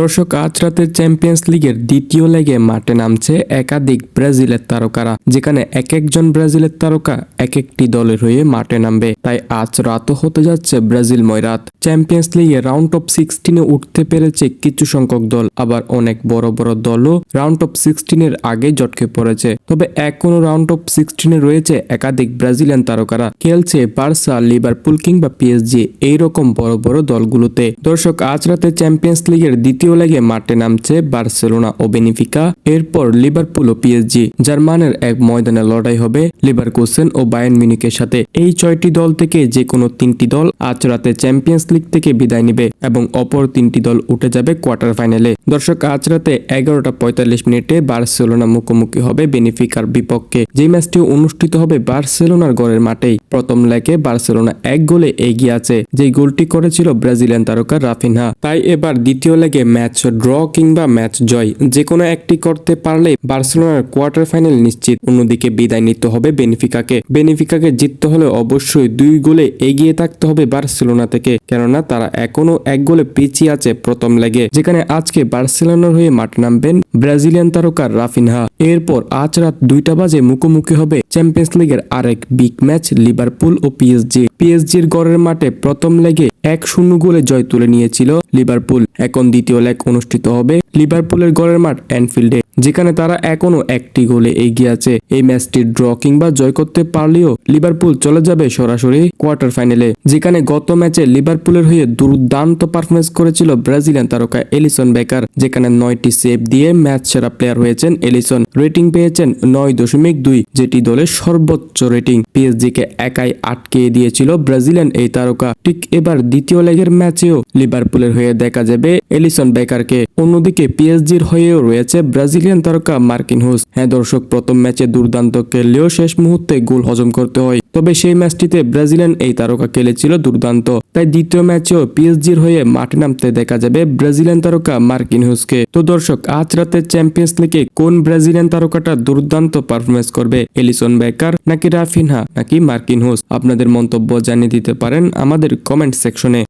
দর্শক, আজ রাতে চ্যাম্পিয়ন্স লিগের দ্বিতীয় লেগে মাঠে নামছে একাধিক ব্রাজিলের তারকারা, যেখানে এক একজন ব্রাজিলের তারকা এক একটি দলের হয়ে মাঠে নামবে। তাই আজ রাতও হতে যাচ্ছে ব্রাজিলময় রাত চ্যাম্পিয়ন্স লিগে রাউন্ড অফ সিক্সটিনে উঠতে পেরেছে কিছু সংখ্যক দল, আবার অনেক বড় বড় দলও রাউন্ড অফ সিক্সটিনের আগে জটকে পড়েছে। তবে এখনও রাউন্ড অফ সিক্সটিনে রয়েছে একাধিক ব্রাজিলিয়ান তারকারা। খেলছে বার্সা, লিভারপুল কিংবা পিএসজি এইরকম বড় বড় দলগুলোতে। দর্শক, আজ রাতে চ্যাম্পিয়ন্স লিগের দ্বিতীয় লেগে মাঠে নামছে বার্সেলোনা ও বেনিফিকা। এরপর লিভারপুল ও পিএসজি। জার্মানের এক ময়দানে লড়াই হবে লিভারকুসেন ও বায়ার্ন মিউনিকের সাথে। এই ছয়টি দল থেকে যে কোনো তিনটি দল আজ রাতে চ্যাম্পিয়ন্স লিগ থেকে বিদায় নিবে এবং অপর তিনটি দল উঠে যাবে কোয়ার্টার ফাইনালে। দর্শক, আজ রাতে এগারোটা পঁয়তাল্লিশ মিনিটে বার্সেলোনা মুখোমুখি হবে বেনিফিকার বিপক্ষে। যে ম্যাচটি অনুষ্ঠিত হবে বার্সেলোনার গড়ের মাঠেই। প্রথম লেগে বার্সেলোনা এক গোলে এগিয়ে আছে। যে গোলটি করেছিল ব্রাজিলিয়ান তারকা রাফিনহা। তাই এবার দ্বিতীয় লেগে ম্যাচ ড্র কিংবা ম্যাচ জয়। যে কোনো একটি করতে পারলে বার্সেলোনার কোয়ার্টার ফাইনাল নিশ্চিত। অন্যদিকে বিদায় নিতে হবে বেনিফিকাকে। বেনিফিকাকে জিততে হলে অবশ্যই দুই গোলে এগিয়ে থাকতে হবে বার্সেলোনা থেকে। কেননা তারা এখনও এক গোলে পিছিয়ে আছে প্রথম লেগে। যেখানে আজকে বার্সেলোনার হয়ে মাঠে নামবেন ব্রাজিলিয়ান তারকা রাফিনহা। এরপর আজ রাত দুইটা বাজে মুখোমুখি হবে চ্যাম্পিয়ন্স লিগের আরেক বিগ ম্যাচ লিভারপুল ও পিএসজি। পিএসজির গড়ের মাঠে প্রথম লেগে এক শূন্য গোলে জয় তুলে নিয়েছিল লিভারপুল। এখন দ্বিতীয় লেগ অনুষ্ঠিত হবে লিভারপুলের গড়ের মাঠ অ্যানফিল্ডে, যেখানে তারা এখনও একটি গোলে এগিয়ে আছে। এই ম্যাচটি ড্র কিংবা জয় করতে পারলেও লিভারপুল চলে যাবে সরাসরি কোয়ার্টার ফাইনালে, যেখানে গত ম্যাচে লিভারপুলের হয়ে দুর্দান্ত পারফরমেন্স করেছিল ব্রাজিলিয়ান তারকা এলিসন বেকার, যেখানে নয়টি সেভ দিয়ে ম্যাচ সেরা প্লেয়ার হয়েছেন এলিসন। রেটিং পেয়েছেন নয় দশমিক দুই, যেটি দলের সর্বোচ্চ রেটিং। পিএসজি কে একাই আটকে দিয়েছিল ব্রাজিলিয়ান এই তারকা। ঠিক এবার দ্বিতীয় লেগের ম্যাচেও লিভারপুলের হয়ে দেখা যাবে এলিসন বেকারকে। অন্যদিকে পিএসজির হয়েও রয়েছে ব্রাজিলিয়ান তারকা মার্কিন হোস হ্যাঁ দর্শক, প্রথম ম্যাচে দুর্দান্ত খেললেও শেষ মুহূর্তে গোল হজম করতে হয়। তবে সেই ম্যাচটিতে ব্রাজিলিয়ান এই তারকা খেলেছিল দুর্দান্ত। তাই দ্বিতীয় ম্যাচেও পিএসজির হয়ে মাঠে নামতে দেখা যাবে ব্রাজিলিয়ান তারকা মার্কিন হোসকে। তো দর্শক, আজ রাতে চ্যাম্পিয়ন্স লিগে কোন ব্রাজিলিয়ান তারকাটা দুর্দান্ত পারফরমেন্স করবে, এলিসন বেকার নাকি রাফিনহা নাকি মার্কিন হোস? আপনাদের মন্তব্য জানিয়ে দিতে পারেন আমাদের কমেন্ট সেকশনে।